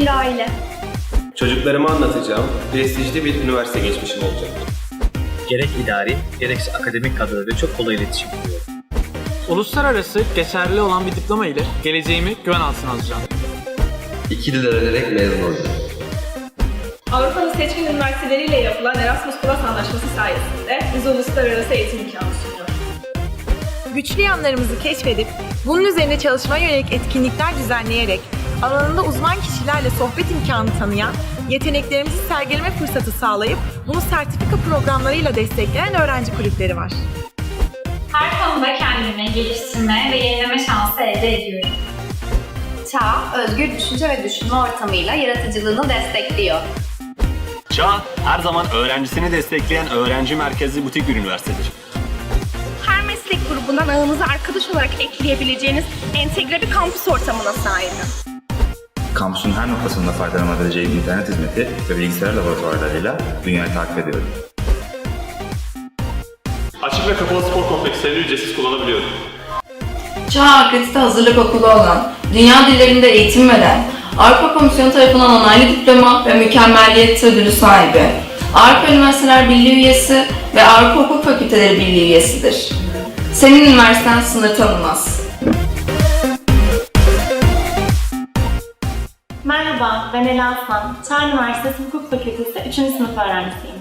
bir aile. Çocuklarıma anlatacağım, prestijli bir üniversite geçmişim olacak. Gerek idari, gerekse akademik kadroyla çok kolay iletişim kuruyorum. Uluslararası geçerli olan bir diploma ile geleceğimi güven altına alacağım. İki dil öğrenerek mezun olacağım. Avrupa'nın seçkin üniversiteleriyle yapılan Erasmus Plus anlaşması sayesinde bize uluslararası eğitim imkanı. Güçlü yanlarımızı keşfedip bunun üzerine çalışmaya yönelik etkinlikler düzenleyerek alanında uzman kişilerle sohbet imkanı tanıyan, yeteneklerimizi sergileme fırsatı sağlayıp bunu sertifika programlarıyla destekleyen öğrenci kulüpleri var. Her konuda kendimi geliştirme ve yenileme şansı elde ediyorum. Çağ, özgür düşünce ve düşünme ortamıyla yaratıcılığını destekliyor. Çağ, her zaman öğrencisini destekleyen öğrenci merkezli butik bir üniversitedir. Grubundan ağınıza arkadaş olarak ekleyebileceğiniz entegre bir kampüs ortamına sahibim. Kampüsün her noktasında faydalanabileceği internet hizmeti ve bilgisayar laboratuvarlarıyla dünyayı takip ediyorum. Açık ve kapalı spor komplekslerini ücretsiz kullanabiliyorum. Çağ Akredite Hazırlık Okulu olan, dünya dillerinde eğitim veren, Avrupa Komisyonu tarafından onaylı diploma ve mükemmeliyet ödülü sahibi, Avrupa Üniversiteler Birliği üyesi ve Avrupa Hukuk Fakülteleri Birliği üyesidir. Senin üniversiten sınır tanımaz. Merhaba, ben Ela Aslan. Çağ Üniversitesi Hukuk Fakültesi 3. sınıf öğrencisiyim.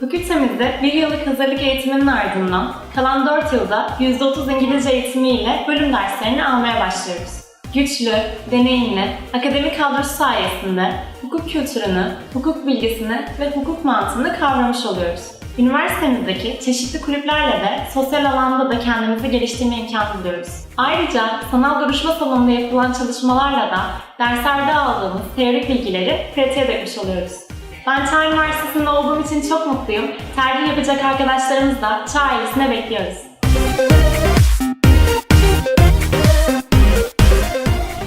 Fakültemizde bir yıllık hazırlık eğitiminin ardından kalan 4 yılda %30 İngilizce eğitimiyle bölüm derslerini almaya başlıyoruz. Güçlü, deneyimli, akademik kadrosu sayesinde hukuk kültürünü, hukuk bilgisini ve hukuk mantığını kavramış oluyoruz. Üniversitemizdeki çeşitli kulüplerle de sosyal alanda da kendimizi geliştirme imkanı buluyoruz. Ayrıca sanal duruşma salonunda yapılan çalışmalarla da derslerde aldığımız teorik bilgileri pratiğe dökmüş oluyoruz. Ben Çağ Üniversitesi'nde olduğum için çok mutluyum. Tercih yapacak arkadaşlarımız da Çağ ailesine bekliyoruz.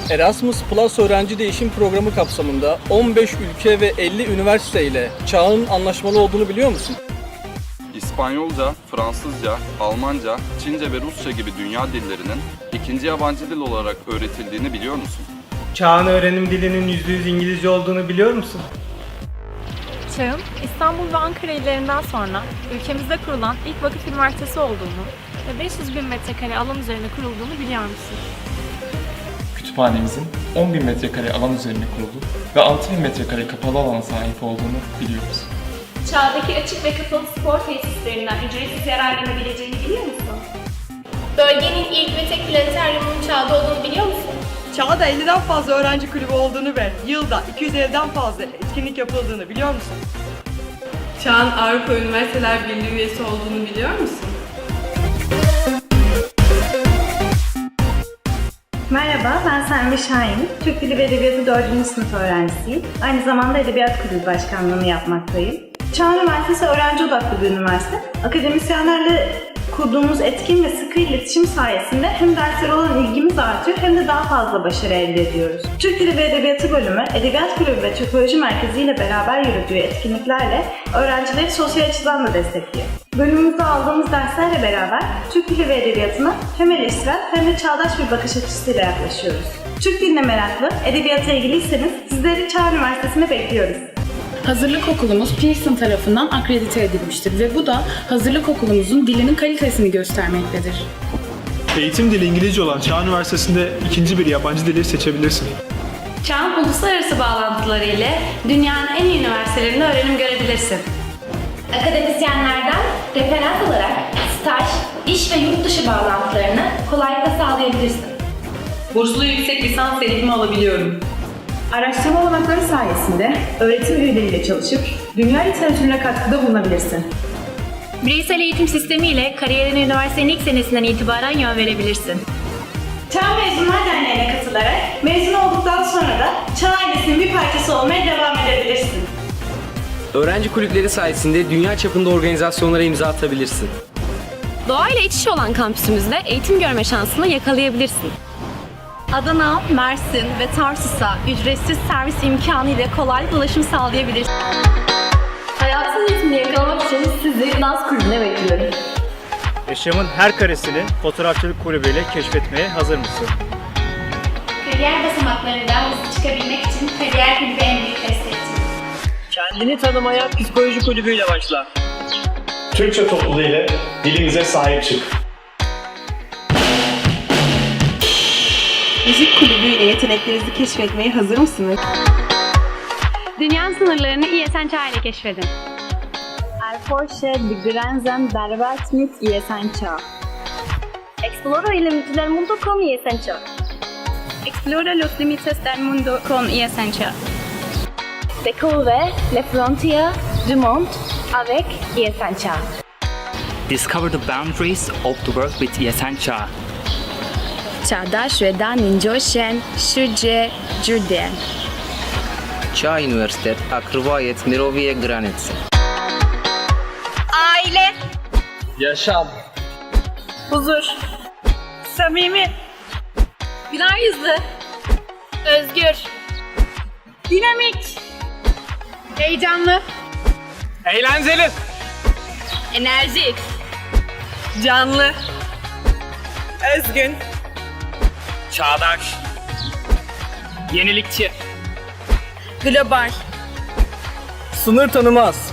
Erasmus Plus öğrenci değişim programı kapsamında 15 ülke ve 50 üniversite ile çağın anlaşmalı olduğunu biliyor musun? İspanyolca, Fransızca, Almanca, Çince ve Rusça gibi dünya dillerinin ikinci yabancı dil olarak öğretildiğini biliyor musun? Çağın öğrenim dilinin %100 İngilizce olduğunu biliyor musun? Çağın İstanbul ve Ankara illerinden sonra ülkemizde kurulan ilk vakıf üniversitesi olduğunu ve 500 bin metrekare alan üzerine kurulduğunu biliyor musun? Kütüphanemizin 10 bin metrekare alan üzerine kurulu ve 6 bin metrekare kapalı alana sahip olduğunu biliyoruz. Çağdaki açık ve kapalı spor tesislerinden ücretsiz yararlanabileceğini biliyor musun? Bölgenin ilk ve tek planetaryumunun çağda olduğunu biliyor musun? Çağda 50'den fazla öğrenci kulübü olduğunu ve yılda 250'den fazla etkinlik yapıldığını biliyor musun? Çağın Avrupa Üniversiteler Birliği üyesi olduğunu biliyor musun? Merhaba, ben Selvi Şahin. Türk Dili ve Edebiyatı 4. sınıf öğrencisiyim. Aynı zamanda Edebiyat Kulübü Başkanlığı'nı yapmaktayım. Çağ Üniversitesi öğrenci odaklı bir üniversite. Akademisyenlerle kurduğumuz etkin ve sıkı iletişim sayesinde hem derslere olan ilgimiz artıyor hem de daha fazla başarı elde ediyoruz. Türk Dili ve Edebiyatı bölümü, Edebiyat Kulübü ve Türkoloji Merkezi ile beraber yürüttüğü etkinliklerle öğrencileri sosyal açıdan da destekliyor. Bölümümüzde aldığımız derslerle beraber Türk Dili ve Edebiyatı'na hem eleştirel hem de çağdaş bir bakış açısıyla yaklaşıyoruz. Türk diline meraklı, edebiyata ilgiliyseniz sizleri Çağ Üniversitesi'ne bekliyoruz. Hazırlık okulumuz Pearson tarafından akredite edilmiştir ve bu da hazırlık okulumuzun dilinin kalitesini göstermektedir. Eğitim dili İngilizce olan Çağ Üniversitesi'nde ikinci bir yabancı dili seçebilirsin. Çağın uluslararası bağlantıları ile dünyanın en iyi üniversitelerinde öğrenim görebilirsin. Akademisyenlerden referans olarak staj, iş ve yurt dışı bağlantılarını kolaylıkla sağlayabilirsin. Burslu yüksek lisans eğitimi alabiliyorum. Araştırma olanakları sayesinde öğretim üyeleriyle çalışıp dünya literatürüne katkıda bulunabilirsin. Bireysel eğitim sistemi ile kariyerine üniversitenin ilk senesinden itibaren yön verebilirsin. Çağ Mezunlar Derneği'ne katılarak mezun olduktan sonra da Çağ ailesinin bir parçası olmaya devam edebilirsin. Öğrenci kulüpleri sayesinde dünya çapında organizasyonlara imza atabilirsin. Doğayla iç içe olan kampüsümüzde eğitim görme şansını yakalayabilirsin. Adana, Mersin ve Tarsus'a ücretsiz servis imkanı ile kolaylıkla ulaşım sağlayabilirsin. Hayatın ritmini yakalamak için sizi dans kulübüne bekliyorum. Yaşamın her karesini fotoğrafçılık kulübüyle keşfetmeye hazır mısın? Kariyer basamaklarından hızlı çıkabilmek için kariyer kulübü Kendini tanımaya psikoloji kulübüyle başla. Türkçe topluluğu ile dilimize sahip çık. Müzik kulübüyle yeteneklerinizi keşfetmeye hazır mısınız? Dünya sınırlarını ISNÇA ile keşfedin. Erforsche die Grenzen Welt mit ISNÇA. Explora el límites del mundo con ISNÇA. Explora los límites del mundo con ISNÇA. Découvre les frontières du monde avec ISNÇA. Discover the boundaries of the world with Yesencha. Çağdaş ve Danincoşen Şürce Cürden. Çağ Üniversitet Akrivayet Miroviye Granice. Aile, Yaşam. huzur, samimi, güler yüzlü, özgür, dinamik, heyecanlı, Eğlenceli. enerjik, canlı, özgün, Çağdaş. Yenilikçi. global, Sınır tanımaz.